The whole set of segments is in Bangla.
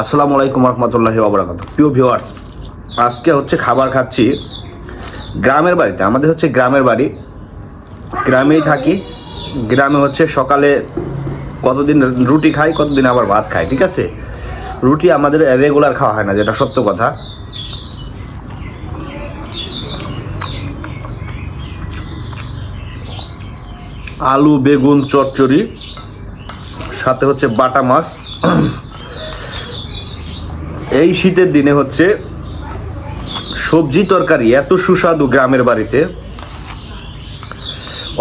আসসালামু আলাইকুম রহমতুল্লাহি ওবরাকাত। প্রিয় ভিউয়ার্স, আজকে হচ্ছে খাবার খাচ্ছি গ্রামের বাড়িতে। আমাদের হচ্ছে গ্রামের বাড়ি। গ্রামেই থাকি। গ্রামে হচ্ছে সকালে কতদিন রুটি খাই, কতদিন আবার ভাত খাই, ঠিক আছে? রুটি আমাদের রেগুলার খাওয়া হয় না, যেটা সত্য কথা। আলু, বেগুন চচ্চড়ি সাথে হচ্ছে বাটা মাছ। এই শীতের দিনে হচ্ছে সবজি তরকারি এত সুস্বাদু গ্রামের বাড়িতে।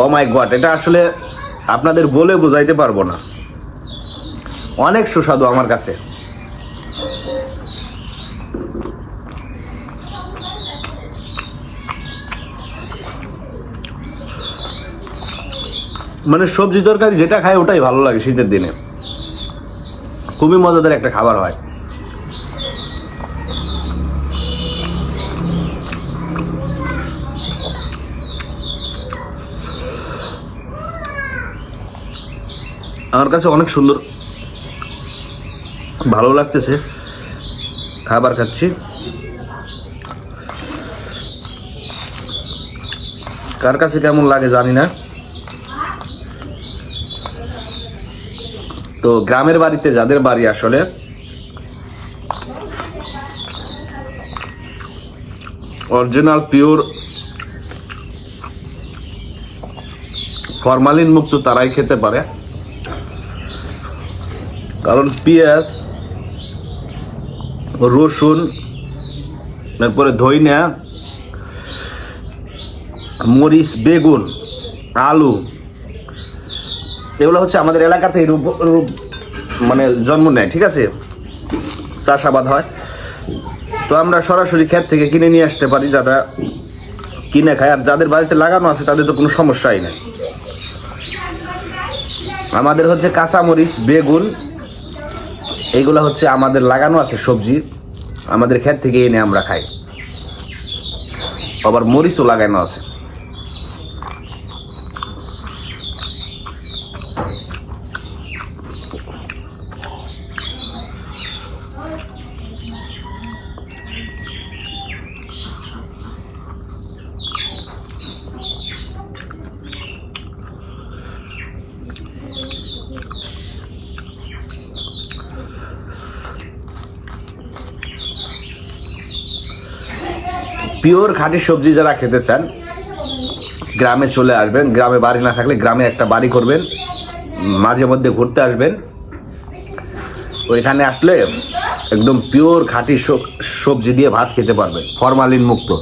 ও মাই গড, এটা আসলে আপনাদের বলে বোঝাইতে পারব না। অনেক সুস্বাদু আমার কাছে। মানে সবজি তরকারি যেটা খায় ওটাই ভালো লাগে শীতের দিনে। খুবই মজাদার একটা খাবার হয়। আমার কাছে অনেক সুন্দর, ভালো লাগতেছে। খাবার খাচ্ছি। কার কাছে কেমন লাগে জানি না। তো গ্রামের বাড়িতে যাদের বাড়ি আসলে, অরিজিনাল, পিওর ফরমালিন মুক্ত তারাই খেতে পারে। কারণ পেঁয়াজ, রসুন, তারপরে ধইনা, মরিচ, বেগুন, আলু, এগুলো হচ্ছে আমাদের এলাকাতে রূপ রূপ মানে জন্ম নেয়, ঠিক আছে? চাষাবাদ হয়। তো আমরা সরাসরি ক্ষেত থেকে কিনে নিয়ে আসতে পারি যারা কিনে খায়। আর যাদের বাড়িতে লাগানো আছে, তাদের তো কোনো সমস্যাই নেই। আমাদের হচ্ছে কাঁচামরিচ, বেগুন এইগুলো হচ্ছে আমাদের লাগানো আছে সবজি। আমাদের ক্ষেত থেকে এনে আমরা খাই। আবার মরিচও লাগানো আছে। পিওর খাঁটি সবজি যারা খেতে চান, গ্রামে চলে আসবেন। গ্রামে বাড়ি না থাকলে গ্রামে একটা বাড়ি করবেন, মাঝে মধ্যে ঘুরতে আসবেন। ওইখানে আসলে একদম পিওর খাঁটি সব- সবজি দিয়ে ভাত খেতে পারবেন ফরমালিন মুক্ত